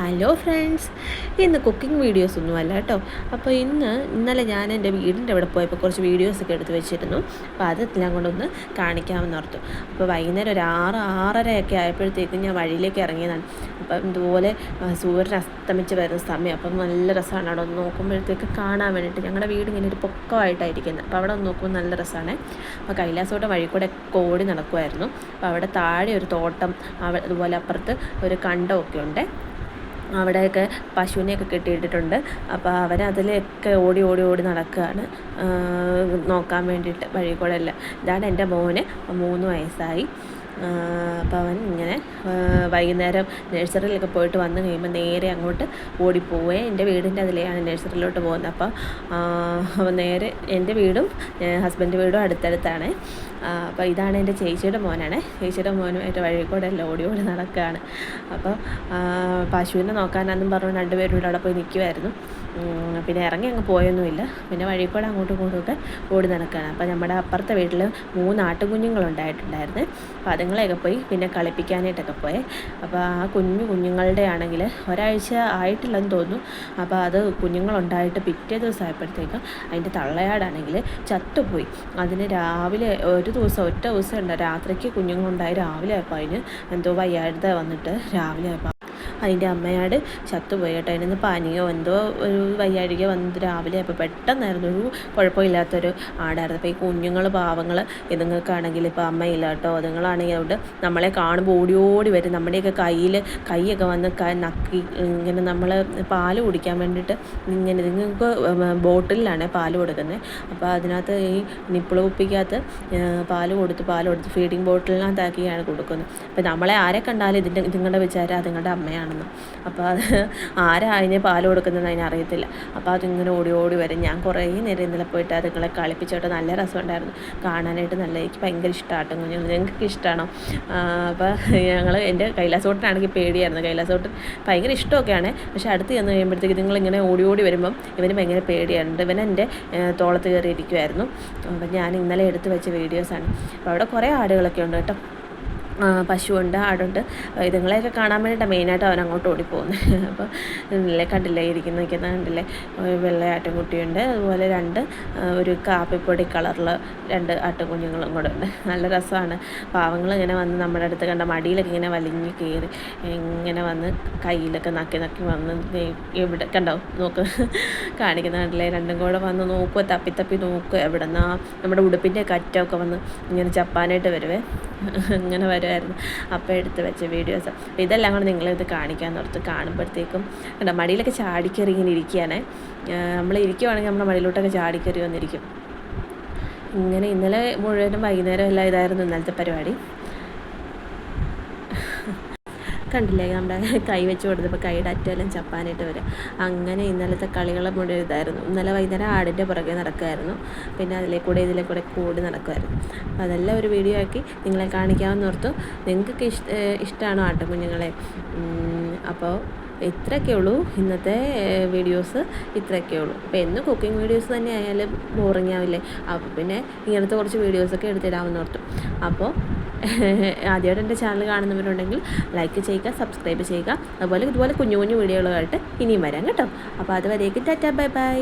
Hello friends ഇന്ന് cooking videos ഒന്നും അല്ല കേട്ടോ. അപ്പോൾ ഇന്ന് ഇന്നലെ ഞാൻ എന്റെ വീടിന്റെ അവിടെ പോയപ്പോൾ കുറച്ച് വീഡിയോസൊക്കെ എടുത്ത് വെച്ചിരുന്നു. അപ്പോൾ അതെല്ലാം കൊണ്ടൊന്ന് കാണിക്കാമെന്ന് ഓർത്തു. അപ്പോൾ വൈകുന്നേരം ഒരു ആറ് ആറരയൊക്കെ ആയപ്പോഴത്തേക്കും ഞാൻ വഴിയിലേക്ക് ഇറങ്ങിയതാണ്. അപ്പം ഇതുപോലെ സൂര്യൻ അസ്തമിച്ച് വരുന്ന സമയം. അപ്പം നല്ല രസമാണ്. അവിടെ ഒന്ന് നോക്കുമ്പോഴത്തേക്ക് കാണാൻ വേണ്ടിയിട്ട് ഞങ്ങളുടെ വീട് ഇങ്ങനെ ഒരു പൊക്കമായിട്ടായിരിക്കുന്നത്. അപ്പോൾ അവിടെ ഒന്ന് നോക്കുമ്പോൾ നല്ല രസമാണ്. അപ്പോൾ കൈലാസോട്ടെ വഴി കൂടെ ഓടി നടക്കുമായിരുന്നു. അപ്പോൾ അവിടെ താഴെ ഒരു തോട്ടം അതുപോലെ അപ്പുറത്ത് ഒരു കണ്ടമൊക്കെ ഉണ്ട്. അവിടെയൊക്കെ പശുവിനെയൊക്കെ കെട്ടിയിട്ടിട്ടുണ്ട്. അപ്പോൾ അവരതിലൊക്കെ ഓടി ഓടി ഓടി നടക്കുകയാണ്. നോക്കാൻ വേണ്ടിയിട്ട് വഴി കൂടെ എല്ലാം ഇതാണ് എന്റെ മോന്. മൂന്ന് വയസ്സായി. അപ്പോൾ അവൻ ഇങ്ങനെ വൈകുന്നേരം നഴ്സറിയിലൊക്കെ പോയിട്ട് വന്ന് കഴിയുമ്പോൾ നേരെ അങ്ങോട്ട് ഓടിപ്പോവേ. എന്റെ വീടിന്റെ അതിലെയാണ് നഴ്സറിയിലോട്ട് പോകുന്നത്. അപ്പോൾ അവൻ നേരെ എന്റെ വീടും ഹസ്ബൻഡ് വീടും അടുത്തടുത്താണ്. അപ്പോൾ ഇതാണ് എന്റെ ചേച്ചിയുടെ മോനാണ്. ചേച്ചിയുടെ മോനുമായിട്ട് വഴി കൂടെ എല്ലാം ഓടി ഓടി നടക്കുകയാണ്. അപ്പോൾ പശുവിനെ നോക്കാനാണെന്നും പറഞ്ഞു രണ്ടുപേരും കൂടെ അവിടെ പോയി നിൽക്കുമായിരുന്നു പിന്നെ ഇറങ്ങി അങ്ങ് പോയൊന്നുമില്ല. പിന്നെ വഴി കൂടെ അങ്ങോട്ടും ഇങ്ങോട്ടും ഒക്കെ ഓടി നടക്കുകയാണ്. അപ്പോൾ നമ്മുടെ അപ്പുറത്തെ വീട്ടിൽ മൂന്ന് ആട്ടുകുഞ്ഞുങ്ങളുണ്ടായിട്ടുണ്ടായിരുന്നു. അപ്പോൾ അതുങ്ങളെയൊക്കെ പോയി പിന്നെ കളിപ്പിക്കാനായിട്ടൊക്കെ പോയേ. അപ്പോൾ ആ കുഞ്ഞു കുഞ്ഞുങ്ങളുടെ ആണെങ്കിൽ ഒരാഴ്ച ആയിട്ടില്ലെന്ന് തോന്നുന്നു. അപ്പോൾ അത് കുഞ്ഞുങ്ങളുണ്ടായിട്ട് പിറ്റേ ദിവസം ആയപ്പോഴത്തേക്കും അതിന്റെ തള്ളയാടാണെങ്കിൽ ചത്തുപോയി. അതിന് രാവിലെ ഒരു ദിവസം ഒറ്റ ദിവസം ഉണ്ട് രാത്രിക്ക് കുഞ്ഞുങ്ങളുണ്ടായി രാവിലെ ആയപ്പോൾ അതിന് എന്തോ വയ്യാഴ്ച വന്നിട്ട് രാവിലെ ആയപ്പോൾ അതിന്റെ അമ്മയാട് ചത്തുപോയി കേട്ടോ. അതിന് പനിയോ എന്തോ ഒരു വയ്യാഴിക വന്ന് രാവിലെ അപ്പോൾ പെട്ടെന്നായിരുന്നു ഒരു കുഴപ്പമില്ലാത്തൊരു ആടായിരുന്നു. അപ്പോൾ ഈ കുഞ്ഞുങ്ങൾ പാവങ്ങൾ ഇതുങ്ങൾക്കാണെങ്കിൽ ഇപ്പോൾ അമ്മയില്ല കേട്ടോ. അതുങ്ങളാണെങ്കിൽ അവിടെ നമ്മളെ കാണുമ്പോൾ ഓടി ഓടി വരും. നമ്മുടെയൊക്കെ കയ്യിൽ കൈയൊക്കെ വന്ന് നക്കി ഇങ്ങനെ നമ്മൾ പാൽ കുടിക്കാൻ വേണ്ടിയിട്ട് ഇങ്ങനെ ഇതുങ്ങൾക്ക് ബോട്ടിലാണ് പാൽ കൊടുക്കുന്നത്. അപ്പോൾ അതിനകത്ത് ഈ നിപ്പിള കുപ്പിക്കകത്ത് പാൽ കൊടുത്ത് പാൽ കൊടുത്ത് ഫീഡിങ് ബോട്ടിലിനകത്താക്കിയാണ് കൊടുക്കുന്നത്. അപ്പോൾ നമ്മളെ ആരെ കണ്ടാലും ഇതിന്റെ ഇതുങ്ങളുടെ വിചാരം അതുങ്ങളുടെ അമ്മയാണെന്ന് അപ്പോൾ അത് ആരാ അതിന് പാൽ കൊടുക്കുന്നത് അതിനറിയത്തില്ല അപ്പോൾ അതിങ്ങനെ ഓടി ഓടി വരും. ഞാൻ കുറേ നേരം ഇന്നലെ പോയിട്ട് അതുങ്ങളെ കളിപ്പിച്ചോട്ട്. നല്ല രസമുണ്ടായിരുന്നു. കാണാനായിട്ട് നല്ല എനിക്ക് ഭയങ്കര ഇഷ്ടമാട്ടോ കുഞ്ഞുങ്ങൾ ഞങ്ങൾക്ക് ഇഷ്ടമാണോ അപ്പോൾ ഞങ്ങൾ എന്റെ കൈലാസോട്ടനാണെങ്കിൽ പേടിയായിരുന്നു. കൈലാസോട്ടൻ ഭയങ്കര ഇഷ്ടമൊക്കെയാണ്. പക്ഷേ അടുത്ത് ചെന്ന് കഴിയുമ്പോഴത്തേക്ക് നിങ്ങളിങ്ങനെ ഓടി ഓടി വരുമ്പം ഇവന് ഭയങ്കര പേടിയായിരുന്നു ഇവൻ എന്റെ തോളത്ത് കയറി ഇരിക്കുമായിരുന്നു അപ്പം ഞാൻ ഇന്നലെ എടുത്ത് വെച്ച വീഡിയോസാണ്. അപ്പോൾ അവിടെ കുറേ ആടുകളൊക്കെ ഉണ്ട് കേട്ടോ. പശുവുണ്ട് ആടുണ്ട്. ഇതുങ്ങളെയൊക്കെ കാണാൻ വേണ്ടിയിട്ടാണ് മെയിനായിട്ട് അവൻ അങ്ങോട്ട് ഓടിപ്പോകുന്നത് അപ്പോൾ ഇല്ലേ കണ്ടില്ലേ ഇരിക്കുന്ന കണ്ടില്ലേ വെള്ള ആട്ടുംകുട്ടിയുണ്ട്. അതുപോലെ രണ്ട് ഒരു കാപ്പിപ്പൊടി കളറിൽ രണ്ട് ആട്ടുകുഞ്ഞുങ്ങളും കൂടെ ഉണ്ട്. നല്ല രസമാണ്. പാവങ്ങൾ ഇങ്ങനെ വന്ന് നമ്മുടെ അടുത്ത് കണ്ട മടിയിലൊക്കെ ഇങ്ങനെ വലിഞ്ഞ് കയറി ഇങ്ങനെ വന്ന് കയ്യിലൊക്കെ നക്കി നക്കി വന്ന് എവിടെ കണ്ടോ നോക്ക് കാണിക്കുന്ന കണ്ടില്ലേ രണ്ടും കൂടെ വന്ന് നോക്കുക തപ്പി തപ്പി നോക്കുക എവിടെ നിന്നാ നമ്മുടെ ഉടുപ്പിന്റെ കറ്റമൊക്കെ വന്ന് ഇങ്ങനെ ചപ്പാനായിട്ട് വരുവേ. ഇങ്ങനെ വരുമായിരുന്നു അപ്പോൾ എടുത്ത് വെച്ച വീഡിയോസ് അപ്പോൾ ഇതെല്ലാം കൂടെ നിങ്ങളിത് കാണിക്കാൻ ഓർത്ത് കാണുമ്പോഴത്തേക്കും കണ്ട മടിയിലൊക്കെ ചാടിക്കറി ഇങ്ങനെ ഇരിക്കുകയാണേ. നമ്മൾ ഇരിക്കുവാണെങ്കിൽ നമ്മുടെ മടിയിലോട്ടൊക്കെ ചാടിക്കറി വന്നിരിക്കും. ഇങ്ങനെ ഇന്നലെ മുഴുവനും വൈകുന്നേരം എല്ലാം ഇതായിരുന്നു ഇന്നലത്തെ പരിപാടി. കണ്ടില്ലേ? നമ്മുടെ കൈ വെച്ച് കൊടുത്തപ്പോൾ കൈയുടെ അറ്റമെല്ലാം ചപ്പാനായിട്ട് വരും. അങ്ങനെ ഇന്നലത്തെ കളികളെ മുഴുവൻ ഇതായിരുന്നു. ഇന്നലെ വൈകുന്നേരം ആടിന്റെ പുറകെ നടക്കുമായിരുന്നു പിന്നെ അതിലെ കൂടെ ഇതിലെ കൂടെ കൂടി നടക്കുമായിരുന്നു അപ്പോൾ അതെല്ലാം ഒരു വീഡിയോ ആക്കി നിങ്ങളെ കാണിക്കാമെന്ന് ഓർത്തു. നിങ്ങൾക്കൊക്കെ ഇഷ്ട ഇഷ്ടമാണോ ആട്ടുകുഞ്ഞുങ്ങളെ? അപ്പോൾ ഇത്രയൊക്കെ ഉള്ളൂ ഇന്നത്തെ വീഡിയോസ് ഇത്രയൊക്കെ ഉള്ളൂ. അപ്പോൾ എന്നും കുക്കിംഗ് വീഡിയോസ് തന്നെ ആയാലും ബോറിംഗ് ആവില്ലേ? അപ്പോൾ പിന്നെ ഇങ്ങനത്തെ കുറച്ച് വീഡിയോസൊക്കെ എടുത്തിടാമെന്ന് ഓർത്തു. അപ്പോൾ ആദ്യമായിട്ട് എന്റെ ചാനൽ കാണുന്നവരുണ്ടെങ്കിൽ ലൈക്ക് ചെയ്യുക സബ്സ്ക്രൈബ് ചെയ്യുക. അതുപോലെ ഇതുപോലെ കുഞ്ഞു കുഞ്ഞു വീഡിയോകളുമായിട്ട് ഇനിയും വരാം കേട്ടോ. അപ്പോൾ അതുവരേക്കും ടാറ്റാ ബൈ ബൈ.